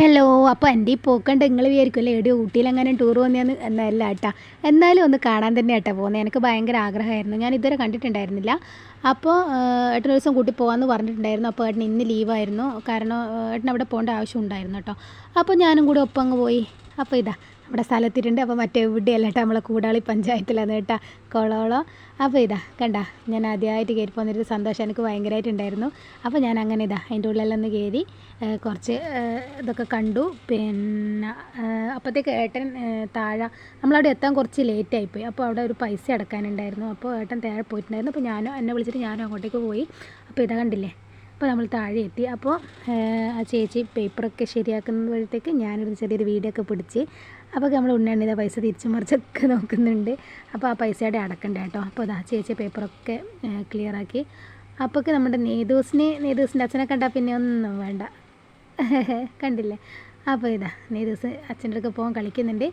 Hello അപ്പോൾ എന്റെ ഈ പോക്കണ്ട് നിങ്ങൾ വിചാരിക്കുമല്ലേ എടി ഊട്ടിയിലെങ്ങനെ ടൂർ വന്നതെന്ന് എന്നല്ല കേട്ടാ. എന്നാലും ഒന്ന് കാണാൻ തന്നെ ഏട്ടാ പോകുന്നത് എനിക്ക് ഭയങ്കര ആഗ്രഹമായിരുന്നു. ഞാൻ ഇതുവരെ കണ്ടിട്ടുണ്ടായിരുന്നില്ല. അപ്പോൾ ഏട്ടൻ ദിവസം കൂട്ടി പോകാമെന്ന് പറഞ്ഞിട്ടുണ്ടായിരുന്നു. അപ്പോൾ ഏട്ടൻ ഇന്ന് ലീവായിരുന്നു കാരണം ഏട്ടൻ അവിടെ പോകേണ്ട ആവശ്യം ഉണ്ടായിരുന്നു കേട്ടോ. അപ്പോൾ ഞാനും കൂടി ഒപ്പം അങ്ങ് പോയി. അപ്പോൾ ഇതാ നമ്മുടെ സ്ഥലത്തിട്ടുണ്ട്. അപ്പോൾ മറ്റേ ഇവിടെയല്ല കേട്ടോ നമ്മളെ കൂടാളി പഞ്ചായത്തിലാണ് കേട്ടോ കൊളോളോ. അപ്പോൾ ഇതാ കണ്ട ഞാൻ ആദ്യമായിട്ട് കയറി പോകുന്നൊരു സന്തോഷം എനിക്ക് ഭയങ്കരമായിട്ടുണ്ടായിരുന്നു അപ്പോൾ ഞാൻ അങ്ങനെ ഇതാ അതിന്റെ ഉള്ളിലൊന്ന് കയറി കുറച്ച് ഇതൊക്കെ കണ്ടു. പിന്നെ അപ്പോഴത്തേക്ക് ഏട്ടൻ താഴെ നമ്മളവിടെ എത്താൻ കുറച്ച് ലേറ്റ് ആയിപ്പോയി അപ്പോൾ അവിടെ ഒരു പൈസ അടക്കാനുണ്ടായിരുന്നു. അപ്പോൾ ഏട്ടൻ താഴെ പോയിട്ടുണ്ടായിരുന്നു. അപ്പോൾ ഞാനും എന്നെ വിളിച്ചിട്ട് ഞാനും അങ്ങോട്ടേക്ക് പോയി. അപ്പോൾ ഇതാ കണ്ടില്ലേ അപ്പോൾ നമ്മൾ താഴെ എത്തി. അപ്പോൾ ആ ചേച്ചി പേപ്പറൊക്കെ ശരിയാക്കുമ്പോഴത്തേക്ക് ഞാനൊരു ചെറിയൊരു വീഡിയോ ഒക്കെ പിടിച്ച് അപ്പോൾ നമ്മൾ ഉണ്ണാണ്ടിത പൈസ തിരിച്ചു മറിച്ചൊക്കെ നോക്കുന്നുണ്ട്. അപ്പോൾ ആ പൈസയുടെ അടക്കണ്ട കേട്ടോ. അപ്പോൾ അതാ ചേച്ചി പേപ്പറൊക്കെ ക്ലിയറാക്കി അപ്പോഴൊക്കെ നമ്മുടെ നേതൂസിനെ നേതൂസിന്റെ അച്ഛനെ കണ്ടാൽ പിന്നെ ഒന്നും വേണ്ട. കണ്ടില്ലേ? അപ്പോൾ ഇതാ നേതൂസ് അച്ഛന്റെ അടുക്ക പോകാൻ കളിക്കുന്നുണ്ട്.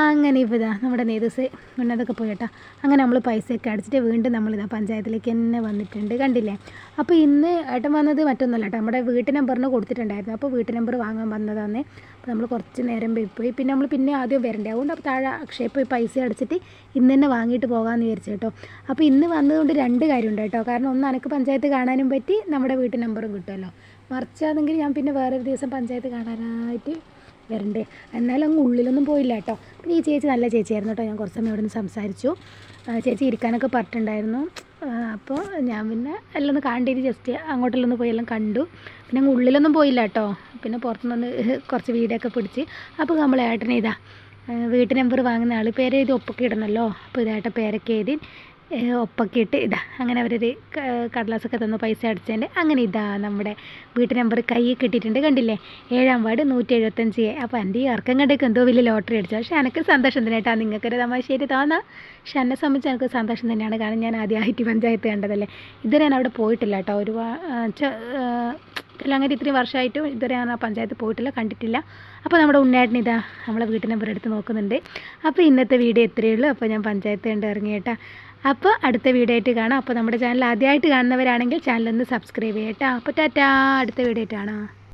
അങ്ങനെ ഇപ്പോൾ ഇതാ നമ്മുടെ നേതൂസ് ഉന്നതൊക്കെ പോയിട്ടാ. അങ്ങനെ നമ്മൾ പൈസയൊക്കെ അടിച്ചിട്ട് വീണ്ടും നമ്മളിതാ പഞ്ചായത്തിലേക്ക് തന്നെ വന്നിട്ടുണ്ട്. കണ്ടില്ലേ? അപ്പോൾ ഇന്ന് ഏട്ടൻ വന്നത് മറ്റൊന്നുമല്ല കേട്ടോ നമ്മുടെ വീട്ടു നമ്പറിന് കൊടുത്തിട്ടുണ്ടായിരുന്നു. അപ്പോൾ വീട്ടു നമ്പർ വാങ്ങാൻ വന്നതാണ് അപ്പോൾ നമ്മൾ കുറച്ച് നേരം പോയി പിന്നെ നമ്മൾ പിന്നെ ആദ്യം വരണ്ടേ. അതുകൊണ്ട് അപ്പോൾ താഴെ അക്ഷയ പോയി പൈസ അടിച്ചിട്ട് ഇന്ന് തന്നെ വാങ്ങിയിട്ട് പോകാമെന്ന് വിചാരിച്ചു കേട്ടോ. അപ്പോൾ ഇന്ന് വന്നതുകൊണ്ട് രണ്ട് കാര്യമുണ്ട് കേട്ടോ. കാരണം ഒന്ന് എനിക്ക് പഞ്ചായത്ത് കാണാനും പറ്റി. നമ്മുടെ വീട്ടു നമ്പറും കിട്ടുമല്ലോ. മറിച്ചാണെങ്കിൽ ഞാൻ പിന്നെ വേറൊരു ദിവസം പഞ്ചായത്ത് കാണാനായിട്ട് വരണ്ടേ. എന്നാലും അങ്ങ് ഉള്ളിലൊന്നും പോയില്ല കേട്ടോ. പിന്നെ ഈ ചേച്ചി നല്ല ചേച്ചിയായിരുന്നു കേട്ടോ. ഞാൻ കുറച്ച് സമയം ഇവിടെ സംസാരിച്ചു. ചേച്ചി ഇരിക്കാനൊക്കെ പറഞ്ഞിട്ടുണ്ടായിരുന്നു. അപ്പോൾ ഞാൻ പിന്നെ എല്ലാം ഒന്ന് കണ്ടിട്ട് ജസ്റ്റ് അങ്ങോട്ടെല്ലാം പോയി എല്ലാം കണ്ടു. പിന്നെ അങ്ങ് ഉള്ളിലൊന്നും പോയില്ല കേട്ടോ. പിന്നെ പുറത്തുനിന്ന് കുറച്ച് വീടൊക്കെ പിടിച്ച്. അപ്പോൾ നമ്മൾ ഏട്ടനെ ഇതാ വീട്ട് നമ്പർ വാങ്ങുന്ന ആൾ പേര് എഴുതി ഒപ്പൊക്കെ ഇടണമല്ലോ അപ്പോൾ ഇതായിട്ട് പേരൊക്കെ എഴുതി. ഒപ്പൊക്കെ ഇട്ട് ഇതാ അങ്ങനെ അവരൊരു കടലാസൊക്കെ തന്നു പൈസ അടച്ചതിന്റെ. അങ്ങനെ ഇതാ നമ്മുടെ വീട്ടു നമ്പർ കയ്യിൽ കിട്ടിയിട്ടുണ്ട് കണ്ടില്ലേ? ഏഴാം വാർഡ് നൂറ്റി എഴുപത്തഞ്ച് എ. അപ്പോൾ എന്റെ ഈ ഇറക്കം കണ്ടേക്ക് എന്തോ വലിയ ലോട്ടറി അടിച്ചു. പക്ഷേ എനിക്ക് സന്തോഷം തന്നെ കേട്ടോ. നിങ്ങൾക്കൊരു തമാശയായിട്ട് തോന്നാം. പക്ഷെ എന്നെ സംബന്ധിച്ച് എനിക്ക് സന്തോഷം തന്നെയാണ്. കാരണം ഞാൻ ആദ്യമായിട്ട് പഞ്ചായത്ത് കണ്ടതല്ലേ. ഇതുവരെ ഞാൻ അവിടെ പോയിട്ടില്ല കേട്ടോ. ഒരുപാട് അങ്ങനെ ഇത്രയും വർഷമായിട്ടും ഇതുവരെ ഞാൻ ആ പഞ്ചായത്ത് പോയിട്ടില്ല കണ്ടിട്ടില്ല. അപ്പോൾ നമ്മുടെ ഉണ്ണേട്ടൻ ഇതാ നമ്മളെ വീട്ടിനെ എടുത്ത് നോക്കുന്നുണ്ട്. അപ്പോൾ ഇന്നത്തെ വീഡിയോ ഇത്രയേ ഉള്ളൂ. അപ്പോൾ ഞാൻ പഞ്ചായത്ത് കണ്ട് ഇറങ്ങിയേട്ടാ. അപ്പോൾ അടുത്ത വീഡിയോ ആയിട്ട് കാണാം. അപ്പോൾ നമ്മുടെ ചാനൽ ആദ്യമായിട്ട് കാണുന്നവരാണെങ്കിൽ ചാനലൊന്ന് സബ്സ്ക്രൈബ് ചെയ്യട്ടോ. അപ്പോൾ ടാറ്റാ. അടുത്ത വീഡിയോ ആയിട്ട് കാണാം.